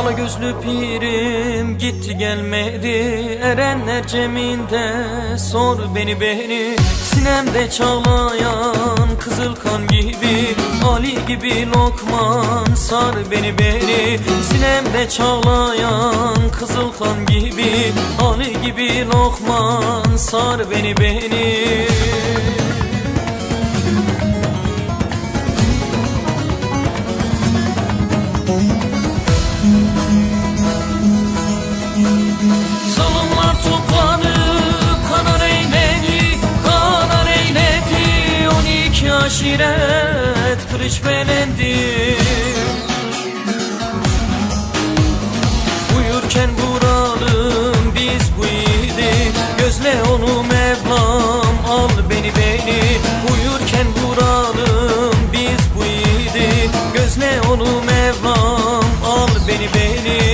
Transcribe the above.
Hala gözlü pirim gitti gelmedi. Erenler ceminde sor beni beni. Sinemde çağlayan kızıl kan gibi. Ali gibi lokman sar beni beni. Sinemde çağlayan kızıl kan gibi. Ali gibi lokman sar beni beni aşiret kırış belendi Uyurken vuralım biz bu yiğidi. Gözle onu Mevlam al beni beni. Uyurken vuralım biz bu yiğidi. Gözle onu Mevlam al beni beni.